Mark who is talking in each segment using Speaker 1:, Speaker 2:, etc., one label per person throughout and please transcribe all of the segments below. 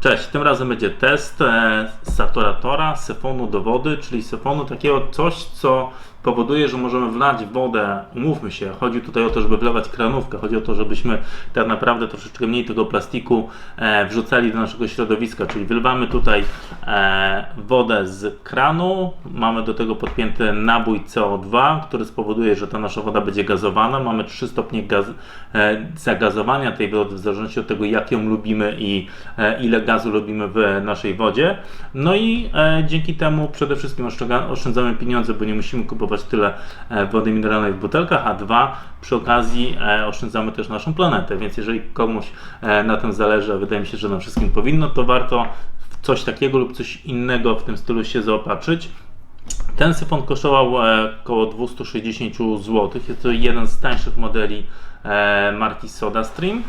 Speaker 1: Cześć, tym razem będzie test e, saturatora syfonu do wody, czyli syfonu takiego coś, co powoduje, że możemy wlać wodę, umówmy się, chodzi tutaj o to, żeby wlewać kranówkę, chodzi o to, żebyśmy tak naprawdę troszeczkę mniej tego plastiku e, wrzucali do naszego środowiska, czyli wylewamy tutaj e, wodę z kranu, mamy do tego podpięty nabój CO2, który spowoduje, że ta nasza woda będzie gazowana, mamy 3 stopnie gaz, e, zagazowania tej wody w zależności od tego, jak ją lubimy i e, ile gazu lubimy w naszej wodzie. No i e, dzięki temu przede wszystkim oszczędzamy pieniądze, bo nie musimy kupować tyle e, wody mineralnej w butelkach, a dwa, przy okazji e, oszczędzamy też naszą planetę, więc jeżeli komuś e, na tym zależy, a wydaje mi się, że nam wszystkim powinno, to warto w coś takiego lub coś innego w tym stylu się zaopatrzyć. Ten syfon kosztował około 260 zł. Jest to jeden z tańszych modeli marki SodaStream.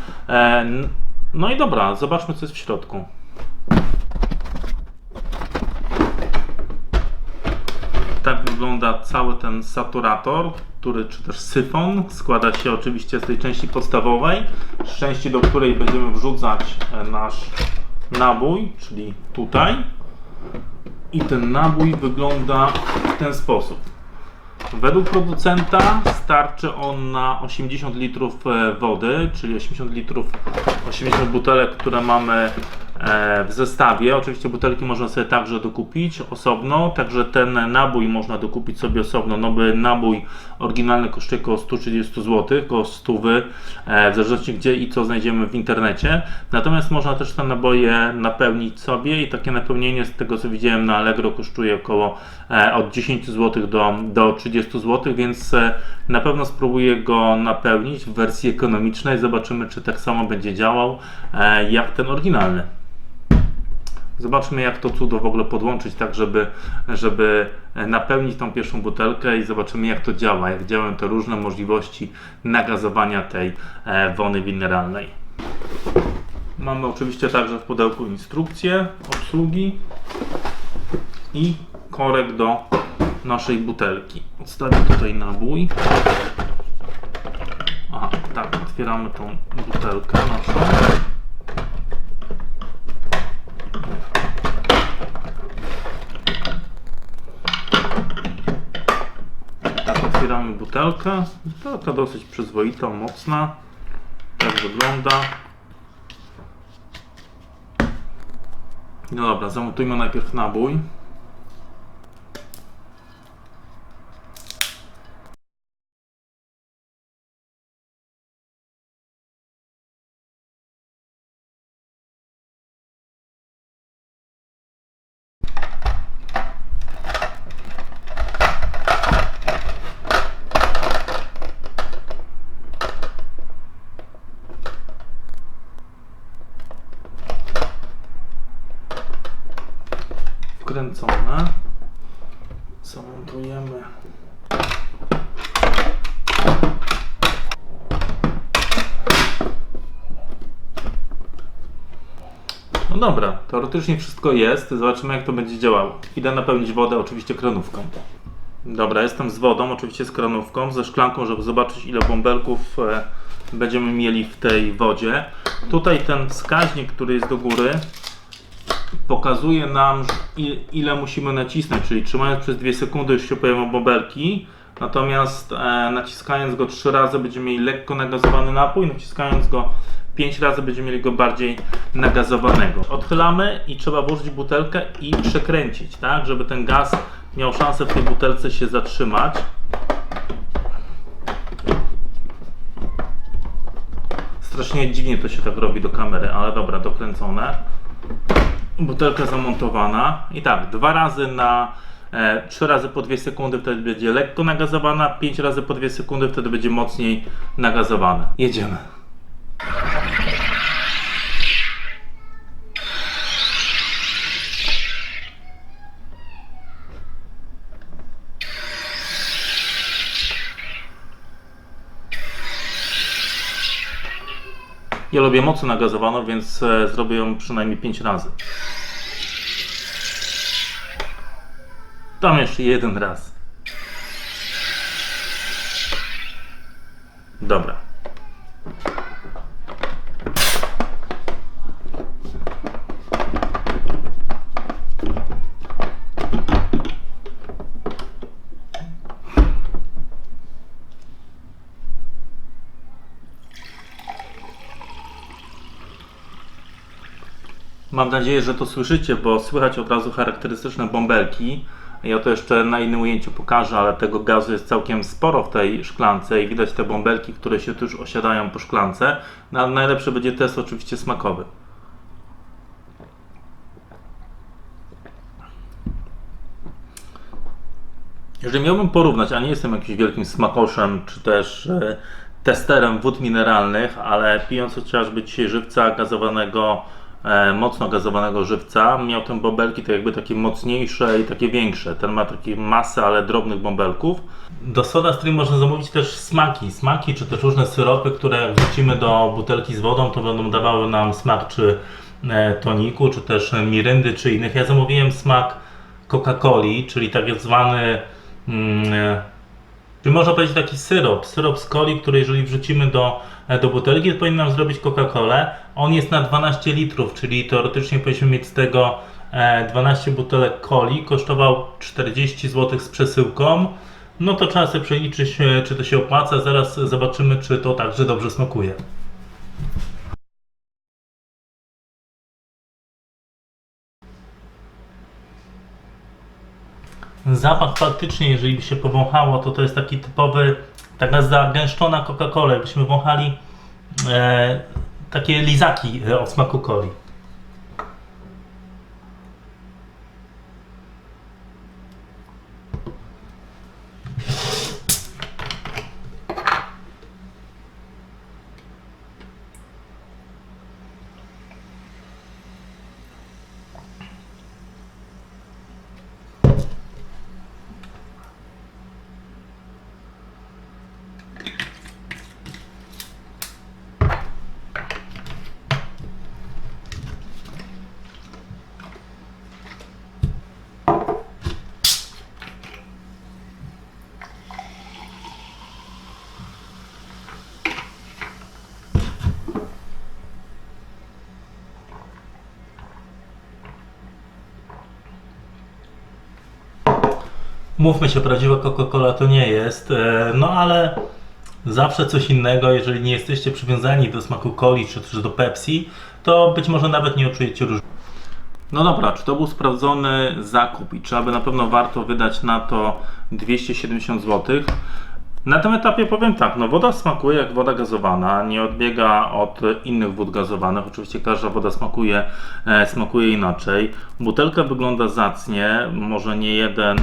Speaker 1: No i dobra, zobaczmy co jest w środku. Tak wygląda cały ten saturator, który, czy też syfon. Składa się oczywiście z tej części podstawowej, z części do której będziemy wrzucać e, nasz nabój, czyli tutaj. I ten nabój wygląda w ten sposób. Według producenta starczy on na 80 litrów e, wody, czyli 80 litrów, 80 butelek, które mamy w zestawie. Oczywiście butelki można sobie także dokupić osobno, także ten nabój można dokupić sobie osobno. Nowy nabój oryginalny kosztuje około 130 zł, około 100 e, w zależności gdzie i co znajdziemy w internecie. Natomiast można też te naboje napełnić sobie i takie napełnienie z tego co widziałem na Allegro kosztuje około e, od 10 zł do, do 30 zł, więc e, na pewno spróbuję go napełnić w wersji ekonomicznej. Zobaczymy czy tak samo będzie działał e, jak ten oryginalny. Zobaczmy, jak to cudo w ogóle podłączyć, tak żeby, żeby napełnić tą pierwszą butelkę i zobaczymy, jak to działa, jak działają te różne możliwości nagazowania tej e, wony mineralnej. Mamy oczywiście także w pudełku instrukcję obsługi i korek do naszej butelki. Odstawię tutaj nabój. Aha, tak, otwieramy tą butelkę naszą. Tak, otwieramy butelkę. Butelka dosyć przyzwoita, mocna. Tak wygląda. No dobra, zamontujmy najpierw nabój. No dobra, teoretycznie wszystko jest. Zobaczymy jak to będzie działało. Idę napełnić wodę oczywiście kranówką. Dobra, jestem z wodą, oczywiście z kranówką, ze szklanką, żeby zobaczyć ile bąbelków e, będziemy mieli w tej wodzie. Tutaj ten wskaźnik, który jest do góry, pokazuje nam ile musimy nacisnąć, czyli trzymając przez 2 sekundy już się pojawią bąbelki, natomiast e, naciskając go 3 razy będziemy mieli lekko nagazowany napój, naciskając go 5 razy będziemy mieli go bardziej nagazowanego. Odchylamy i trzeba włożyć butelkę i przekręcić, tak, żeby ten gaz miał szansę w tej butelce się zatrzymać. Strasznie dziwnie to się tak robi do kamery, ale dobra, dokręcone butelka zamontowana i tak, dwa razy na e, trzy razy po 2 sekundy wtedy będzie lekko nagazowana, pięć razy po 2 sekundy wtedy będzie mocniej nagazowana. Jedziemy. Ja lubię mocno nagazowaną, więc e, zrobię ją przynajmniej 5 razy. Tam jeszcze jeden raz. Dobra. Mam nadzieję, że to słyszycie, bo słychać od razu charakterystyczne bąbelki. Ja to jeszcze na innym ujęciu pokażę, ale tego gazu jest całkiem sporo w tej szklance i widać te bąbelki, które się tu już osiadają po szklance. No, ale najlepszy będzie test oczywiście smakowy. Jeżeli miałbym porównać, a nie jestem jakimś wielkim smakoszem, czy też e, testerem wód mineralnych, ale pijąc chociażby dzisiaj żywca gazowanego, mocno gazowanego żywca, miał ten bąbelki to jakby takie mocniejsze i takie większe. Ten ma takie masę, ale drobnych bąbelków. Do Soda Stream można zamówić też smaki. Smaki, czy też różne syropy, które wrzucimy do butelki z wodą, to będą dawały nam smak czy e, toniku, czy też miryndy, czy innych. Ja zamówiłem smak Coca-Coli, czyli tak zwany mm, e, Czyli można powiedzieć taki syrop, syrop z coli, który jeżeli wrzucimy do, e, do butelki, to powinien nam zrobić Coca-Colę. On jest na 12 litrów, czyli teoretycznie powinniśmy mieć z tego e, 12 butelek coli. Kosztował 40 zł z przesyłką. No to trzeba sobie przeliczyć, e, czy to się opłaca. Zaraz zobaczymy, czy to także dobrze smakuje. Zapach faktycznie, jeżeli by się powąchało, to to jest taki typowy, taka zagęszczona Coca-Cola. Jakbyśmy wąchali e, takie lizaki e, o smaku coli. Mówmy się, prawdziwa Coca-Cola to nie jest, e, no ale zawsze coś innego, jeżeli nie jesteście przywiązani do smaku coli czy też do Pepsi, to być może nawet nie odczujecie różnicy. No dobra, czy to był sprawdzony zakup i czy aby na pewno warto wydać na to 270 zł? Na tym etapie powiem tak, no woda smakuje jak woda gazowana, nie odbiega od innych wód gazowanych. Oczywiście każda woda smakuje, e, smakuje inaczej. Butelka wygląda zacnie, może nie jeden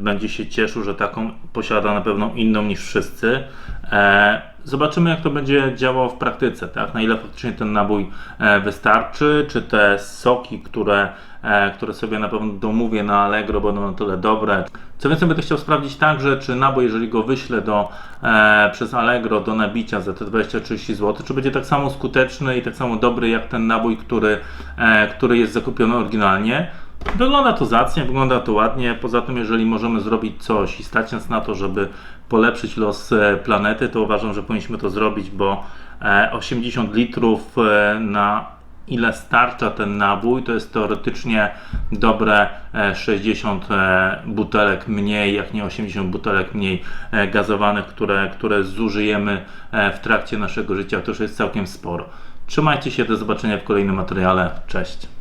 Speaker 1: będzie się cieszył, że taką posiada na pewno inną niż wszyscy. E, zobaczymy jak to będzie działało w praktyce, tak? Na ile faktycznie ten nabój e, wystarczy, czy te soki, które, e, które sobie na pewno domówię na Allegro będą na tyle dobre. Co więcej będę chciał sprawdzić także, czy nabój, jeżeli go wyślę do, e, przez Allegro do nabicia za te 20-30 zł, czy będzie tak samo skuteczny i tak samo dobry jak ten nabój, który, e, który jest zakupiony oryginalnie. Wygląda to zacnie, wygląda to ładnie. Poza tym, jeżeli możemy zrobić coś i stać nas na to, żeby polepszyć los e, planety, to uważam, że powinniśmy to zrobić, bo e, 80 litrów e, na ile starcza ten nabój, to jest teoretycznie dobre e, 60 e, butelek mniej, jak nie 80 butelek mniej e, gazowanych, które, które zużyjemy e, w trakcie naszego życia. To już jest całkiem sporo. Trzymajcie się, do zobaczenia w kolejnym materiale. Cześć.